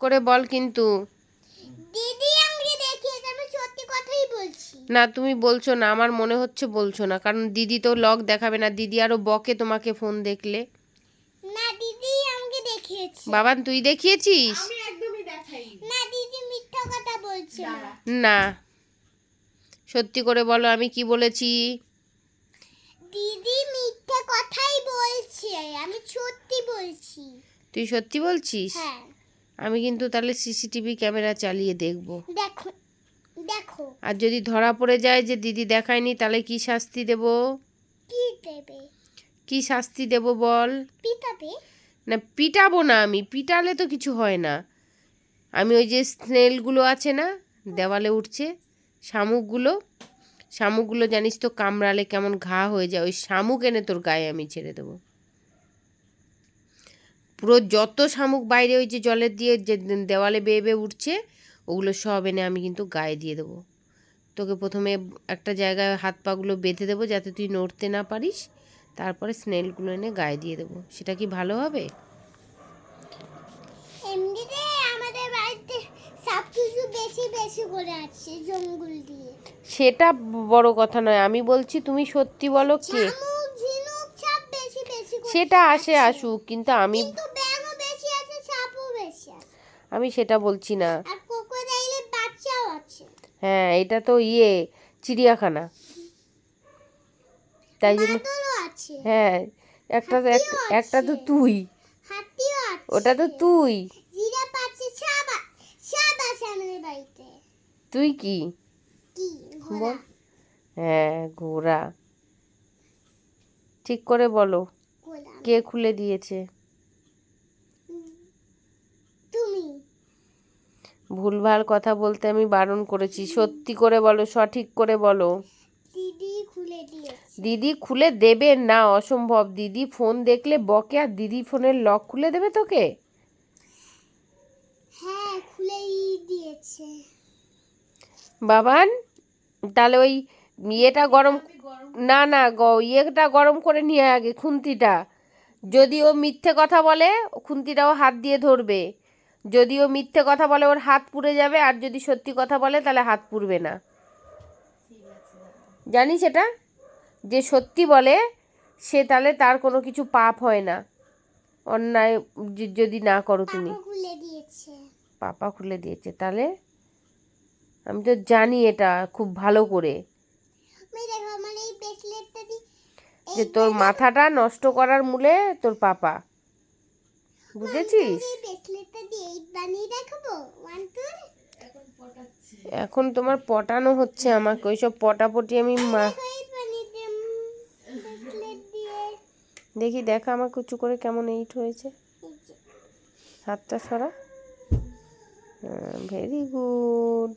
করে বল কিন্তু। দিদি দেখিয়েছে আমি সত্যি কথাই বলছি। না তুমি বলছো না আমার মনে হচ্ছে বলছো না কারণ দিদি তো লক দেখাবে না দিদি আরও বকে তোমাকে ফোন দেখলে। না দিদি আমাকে দেখিয়েছে। বাবান তুই দেখিয়েছিস? আমি একদমই দেখাই না দিদি মিথ্যা কথা বলছে না। না। সত্যি করে বলো আমি কি বলেছি? দিদি মিথ্যে কথাই বলছে আমি সত্যি বলছি। তুই সত্যি বলছিস? হ্যাঁ। আমি কিন্তু তাহলে সিসিটিভি ক্যামেরা চালিয়ে দেখব। দেখো দেখো। আর যদি ধরা পড়ে যায় যে দিদি দেখায়নি তাহলে কি শাস্তি দেব? কি দেবে? কি শাস্তি দেব বল? পিতাবে না পিটাবো না আমি পিটালে তো কিছু হয় না। আমি ওই যে স্নেলগুলো আছে না দেওয়ালে উঠছে শামুকগুলো। শামুকগুলো জানিস তো কামড়ালে কেমন ঘা হয়ে যায় ওই শামুক এনে তোর গায়ে আমি ছেড়ে দেবো। পুরো যত শামুক বাইরে ওই যে জলের দিয়ে যে দেওয়ালে বেয়ে বেয়ে উঠছে ওগুলো সব এনে আমি কিন্তু গায়ে দিয়ে দেবো। তোকে প্রথমে একটা জায়গায় হাত পাগুলো বেঁধে দেবো যাতে তুই নড়তে না পারিস তারপরে স্নেলগুলো এনে গায়ে দিয়ে দেবো। সেটা কি ভালো হবে? এমনিতে আমাদের বাড়িতে সব কিছু বেশি বেশি করে আছে জঙ্গল দিয়ে। সেটা বড় কথা নয় আমি বলছি তুমি সত্যি বলো কে শামুক ঝিনুক সব বেশি বেশি করে সেটা আসে আসুক কিন্তু আমি আমি সেটা বলছি না। হ্যাঁ এটা তো ইয়ে চিড়িয়াখানা। তাই জন্য হ্যাঁ একটা একটা তো তুই। ওটা তো তুই। তুই কি। হ্যাঁ ঘোড়া। ঠিক করে বলো। কে খুলে দিয়েছে? তুমি। ভুলভাল কথা বলতে আমি বারণ করেছি। সত্যি করে বলো সঠিক করে বলো। দিদি খুলে দিয়েছে। দিদি খুলে দেবে না অসম্ভব। দিদি ফোন দেখলে বকে আর দিদি ফোনের লক খুলে দেবে তোকে? হ্যাঁ খুলেই দিয়েছে। বাবান তাহলে ওই ইয়েটা গরম না না গ- ইয়েটা গরম করে নিয়ে আগে খুন্তিটা। যদি ও মিথ্যে কথা বলে খুন্তিটাও হাত দিয়ে ধরবে। যদি ও মিথ্যে কথা বলে ওর হাত পুড়ে যাবে আর যদি সত্যি কথা বলে তাহলে হাত পুড়বে না। জানিস এটা? যে সত্যি বলে সে তাহলে তার কোনো কিছু পাপ হয় না। অন্যায় যদি না করো তুমি। পাপা খুলে দিয়েছে। তাহলে আমি তো জানি এটা খুব ভালো করে। দেখো আমার এই ব্রেসলেটটা দি যে তোর মাথাটা নষ্ট করার মূলে তোর পাপা। বুঝেছিস? এখন তোমার পটানো হচ্ছে আমাকে ওইসব পটাপটি আমি মা দেখি দেখা আমাকে উঁচু করে কেমন এইট হয়েছে। হাতটা সরা। Very good